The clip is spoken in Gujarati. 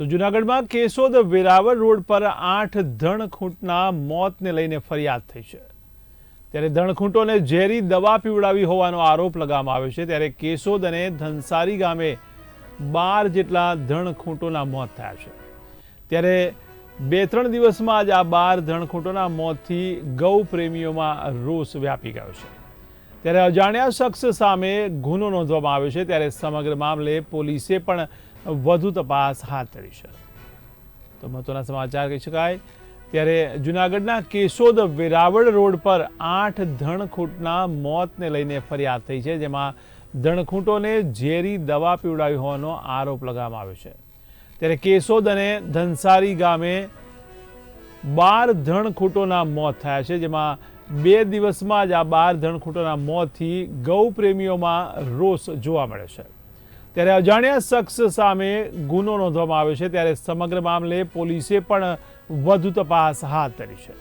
તો જુનાગઢમાં કેશોદ વેરાવળ રોડ પર આઠ ધણખૂંટના મોતને લઈને ફરિયાદ થઈ છે. ત્યારે ધણખૂંટોને ઝેરી દવા પીવડાવી હોવાનો આરોપ લગાવવામાં આવ્યો છે. ત્યારે કેશોદ અને ધનસારી ગામે બાર જેટલા ધણખૂંટોના મોત થયા છે. ત્યારે બે ત્રણ દિવસમાં જ આ બાર ધણખૂંટોના મોતથી ગૌ પ્રેમીઓમાં રોષ વ્યાપી ગયો છે. ત્યારે અજાણ્યા શખ્સ સામે ગુનો નોંધવામાં આવ્યો છે. ત્યારે સમગ્ર મામલે પોલીસે પણ વધુ તપાસ હાથ ધરી છે. તો મહત્વના સમાચાર કહી શકાય. ત્યારે જુનાગઢના કેશોદ વેરાવળ રોડ પર આઠ ધણખૂંટના મોતને લઈને ફરિયાદ થઈ છે, જેમાં ધણખૂંટોને ઝેરી દવા પીવડાવી હોવાનો આરોપ લગાવવામાં આવ્યો છે. ત્યારે કેશોદ અને ધનસારી ગામે બાર ધણખૂંટોના મોત થયા છે, જેમાં બે દિવસમાં જ આ બાર ધણખૂંટોના મોતથી ગૌ પ્રેમીઓમાં રોષ જોવા મળે છે. ત્યારે અજાણ્યા શખ્સ સામે ગુનો નોંધવામાં આવ્યો છે. ત્યારે સમગ્ર મામલે પોલીસે પણ વધુ તપાસ હાથ ધરી છે.